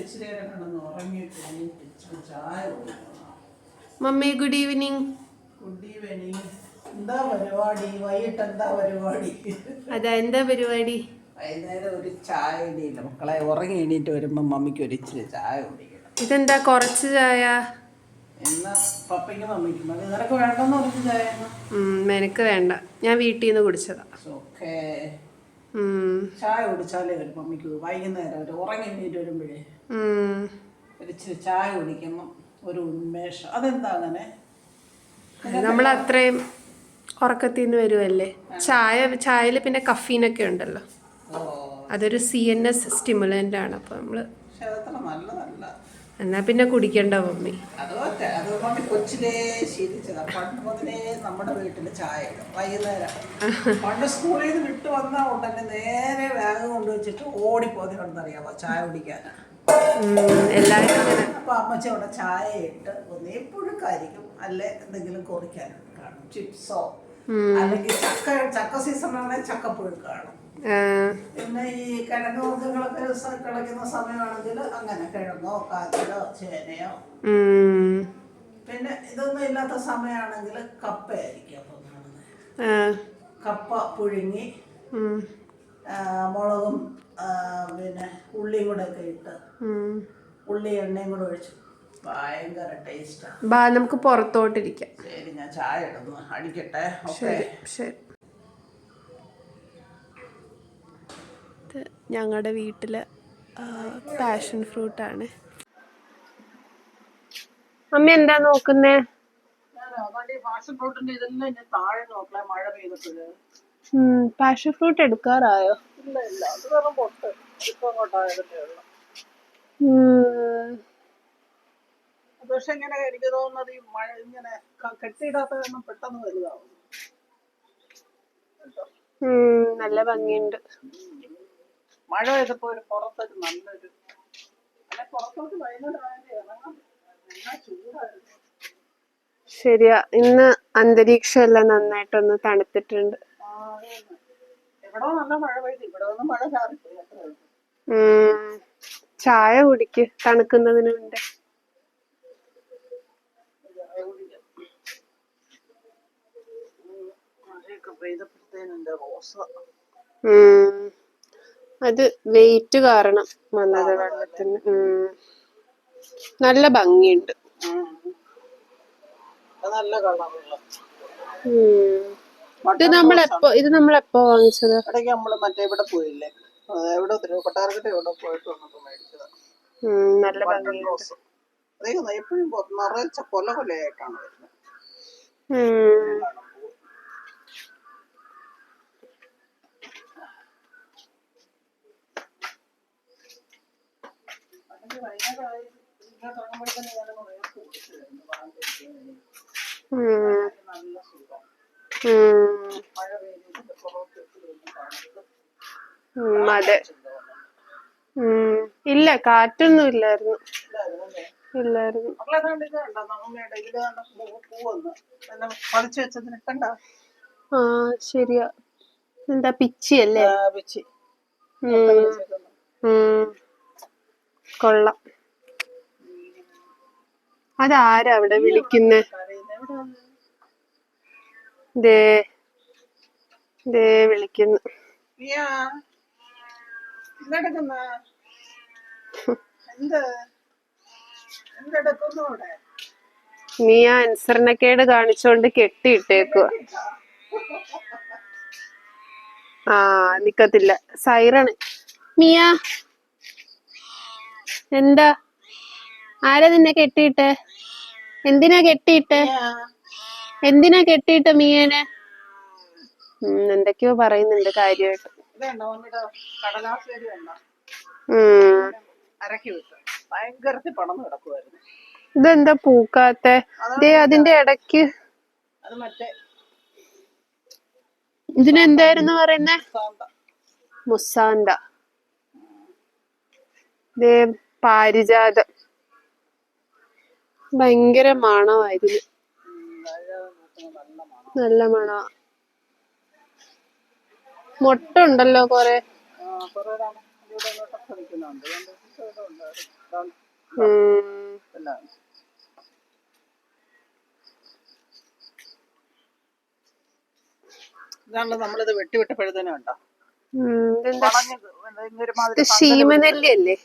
ഇച്ചിരി നേരം കിടന്ന് ഉറങ്ങിയിട്ട് എണീറ്റ് ചായ കുടിക്കണം. Mummy good evening good evening എന്താ പരിപാടി? വൈകിട്ട് എന്താ പരിപാടി? അതാ എന്താ പരിപാടി? വൈകുന്നേരം ഒരു ചായ ഇടിയില്ല മക്കളെ ഉറങ്ങി എണീറ്റ് വരുമ്പോൾ മമ്മിക്ക് ഒരു ഇച്ചിരി ചായ കുടിക്കണം. ഇതെന്താ കുറച്ച് ചായ? എന്നാ പപ്പയ്ക്ക് മമ്മിക്ക്. മതി നിനക്ക് വേണ്ടെന്ന് പറഞ്ഞ ചായ? എനിക്ക് വേണ്ട. ഞാൻ വീട്ടിൽ നിന്ന് കുടിച്ചതാ ഓക്കേ ചായ കുടിച്ചാലേ വരും മമ്മിക്ക്. വൈകുന്നേരം ഒരു ഉറങ്ങി എണീറ്റ് വരുമ്പോഴേ. ഇച്ചിരി ചായ കുടിക്കുമ്പം ഒരു ഉന്മേഷം. അതെന്താ അങ്ങനെ? നമ്മൾ അത്രയും ഉറക്കത്തിൽ നിന്ന് വരുമല്ലേ ചായ ചായയിൽ പിന്നെ കഫീനൊക്കെ ഉണ്ടല്ലോ. അതൊരു സി എൻ എസ് സ്റ്റിമുലന്റ് ആണ്. അപ്പോൾ നമ്മൾ എന്നാ പിന്നെ കുടിക്കണ്ട മമ്മി. കൊച്ചിലേ ശീലിച്ചതാ. പണ്ട് മുതലേ നമ്മുടെ വീട്ടിൽ ചായ വൈകുന്നേരം. പണ്ട് സ്കൂളിൽ നിന്ന് വിട്ട് വന്നാൽ ഉടനെ നേരെ ബാഗ് കൊണ്ടുവച്ചിട്ട് ഓടിപ്പോതി കിടന്നറിയാമോ ചായ കുടിക്കാൻ ഉം, എല്ലാവരും അങ്ങനെ. അപ്പൊ അമ്മച്ചി അവിടെ ചായ ഇട്ട് ഒന്നേ പുഴുക്കായിരിക്കും അല്ലെ എന്തെങ്കിലും കുറിക്കാനും കാണും. ചിപ്സോ അല്ലെങ്കിൽ ചക്ക ചക്ക സീസണാണെങ്കിൽ ചക്കപ്പുഴുക്ക് കാണും. പിന്നെ ഈ കിഴങ്ങ് വർഗങ്ങളൊക്കെ കിളയ്ക്കുന്ന സമയമാണെങ്കിൽ അങ്ങനെ കിഴങ്ങോ കാച്ചിലോ ചേനയോ. പിന്നെ ഇതൊന്നും ഇല്ലാത്ത സമയമാണെങ്കിൽ കപ്പയായിരിക്കും അപ്പം കാണുന്നത്. കപ്പ പുഴുങ്ങി മുളകും പിന്നെ ഉള്ളിയും കൂടെ ഒക്കെ ഇട്ട്. ഉള്ളി എണ്ണയും കൂടെ ഒഴിച്ചു ഭയങ്കര ടേസ്റ്റാണ് ബാ നമുക്ക് പുറത്തോട്ടിരിക്കാം ശരി ഞാൻ ചായ ഇടുന്നു. അടിക്കട്ടെ. ഓക്കെ. ശരി ശരി. ഞങ്ങളുടെ വീട്ടിലെ പാഷൻ ഫ്രൂട്ട് ആണ്. അമ്മ എന്താ നോക്കുന്നേ? പാഷൻ ഫ്രൂട്ട് എടുക്കാറായോ? ഇല്ല ഇല്ല. അത് വെറും പൊട്ട്. ഇപ്പൊ അങ്ങോട്ടായതേ ഉള്ളു. പക്ഷെ ഇങ്ങനെ എനിക്ക് തോന്നുന്നത് ഈ മഴ ഇങ്ങനെ ക- കെട്ടിയിടാത്ത കാരണം പെട്ടെന്ന് വലുതാവും. കേട്ടോ. ഉം, നല്ല ഭംഗിയുണ്ട്. മഴ പെയ്തപ്പോ ഒരു പുറത്തൊരു നല്ലൊരു അല്ലെ പുറത്തോട്ട് വൈകുന്നേരം ശരിയാ. ഇന്ന് അന്തരീക്ഷം എല്ലാം നന്നായിട്ടൊന്ന് തണുത്തിട്ടുണ്ട്. അത് നല്ല മഴ പെയ്തു ഇവിടെ ഒന്നും മഴ ചാറിപ്പോയി ചായ കുടിക്ക് തണുക്കുന്നതിന് മുന്നേ ഉം. അത് വെയിറ്റ് കാരണം വന്നത് വെള്ളത്തിന്. നല്ല ഭംഗിയുണ്ട്. നല്ല കളറുള്ള. ഇത് നമ്മൾ എപ്പോ ഇത് നമ്മൾ എപ്പോ വാങ്ങിച്ചത്? ഇടയ്ക്ക് നമ്മൾ മറ്റേ ഇവിടെ പോയില്ലേ? എവിടെ കൊട്ടാരക്കട്ട എവിടെ പോയിട്ട് വന്നപ്പോ മേടിച്ചതാ. നല്ല ഭംഗിയുണ്ട് അതേ എപ്പോഴും നിറച്ച കൊല കൊലയായിട്ടാണ് വരുന്നത്. നല്ല സുഖം അതെ. ഉം. ഇല്ല കാറ്റൊന്നും ഇല്ലായിരുന്നു. ഇല്ലായിരുന്നു. ആ ശരിയാ. എന്താ പിച്ചി. അല്ലേ പിച്ചി. കൊള്ളാം. അതാരാ അവിടെ വിളിക്കുന്നേ? ദേ ദേ വിളിക്കുന്നു. മിയ അനുസരണക്കേട് കാണിച്ചോണ്ട് കെട്ടിയിട്ടേക്കുക ആ നിക്കത്തില്ല. സൈറണ്. മിയ എന്താ? ആരാ നിന്നെ കെട്ടിയിട്ടേ? എന്തിനാ കെട്ടിയിട്ടെ? എന്തിനാ കെട്ടിയിട്ട് മീയനെ? എന്തൊക്കെയോ പറയുന്നുണ്ട് കാര്യമായിട്ട്. ഇതെന്താ പൂക്കാത്ത? അതിന്റെ ഇടയ്ക്ക് ഇതിനെന്തായിരുന്നു പറയുന്നേ? സാന്ത. മുസാന്ത. പാരിജാതം. ഭയങ്കര മണമായിരുന്നു നല്ല മണ. മൊട്ട ഉണ്ടല്ലോ കൊറേ ഇതാണല്ലോ നമ്മളിത് വെട്ടി വിട്ടപ്പോഴത്തേനും ഉണ്ടോ ശീമനെല്ലി അല്ലേ?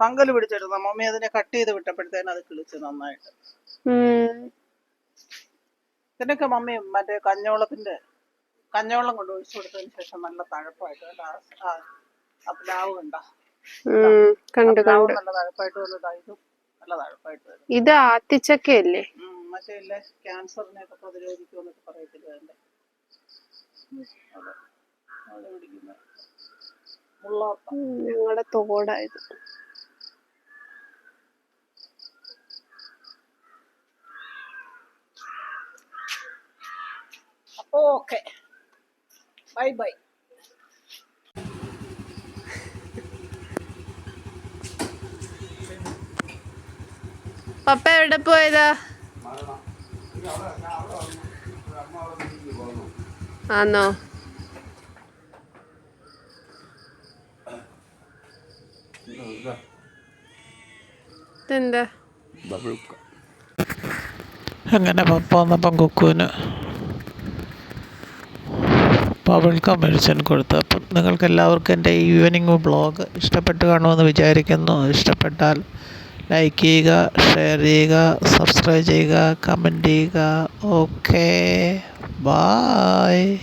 പങ്കൽ പിടിച്ചെടുത്ത മമ്മി അതിനെ കട്ട് ചെയ്ത് വിട്ടപ്പോഴത്തേനും അത് കിളിച്ച് നന്നായിട്ട്. ഇതിനൊക്കെ മമ്മി മറ്റേ കഞ്ഞോളത്തിന്റെ കഞ്ഞോളം കൊണ്ട് ഒഴിച്ചു കൊടുത്തതിന് ശേഷം നല്ല തഴപ്പായിട്ട് കണ്ട? ആ പ്ലാവ് കണ്ട? കണ്ടു കണ്ടു. നല്ല തഴപ്പായിട്ട് ഇതും നല്ല തഴപ്പായിട്ട് വരും. ഇത് ആത്തിച്ചക്കയല്ലേ? മറ്റേ ഇല്ലേ ക്യാൻസറിനെയൊക്കെ പ്രതിരോധിക്കുമെന്നൊക്കെ പറയത്തില്ല അതിന്റെ? ഉം, അതെ. അത് പിടിക്കുന്ന മുള്ളാത്ത ഞങ്ങളുടെ തോടായത് ഓക്കെ ബൈ ബൈ പപ്പ എവിടെ പോയതാ? ആന്നോ? ഇതെന്താ? അങ്ങനെ പപ്പ വന്നപ്പം കുക്കുവിന് ബബിൾക്കം മെഡിസിൻ കൊടുത്തു. അപ്പം നിങ്ങൾക്ക് എല്ലാവർക്കും എന്റെ ഈവനിങ് ബ്ലോഗ് ഇഷ്ടപ്പെട്ട് കാണുമെന്ന് വിചാരിക്കുന്നു. ഇഷ്ടപ്പെട്ടാൽ ലൈക്ക് ചെയ്യുക ഷെയർ ചെയ്യുക സബ്സ്ക്രൈബ് ചെയ്യുക കമന്റ് ചെയ്യുക. ഓക്കേ. ബായ്.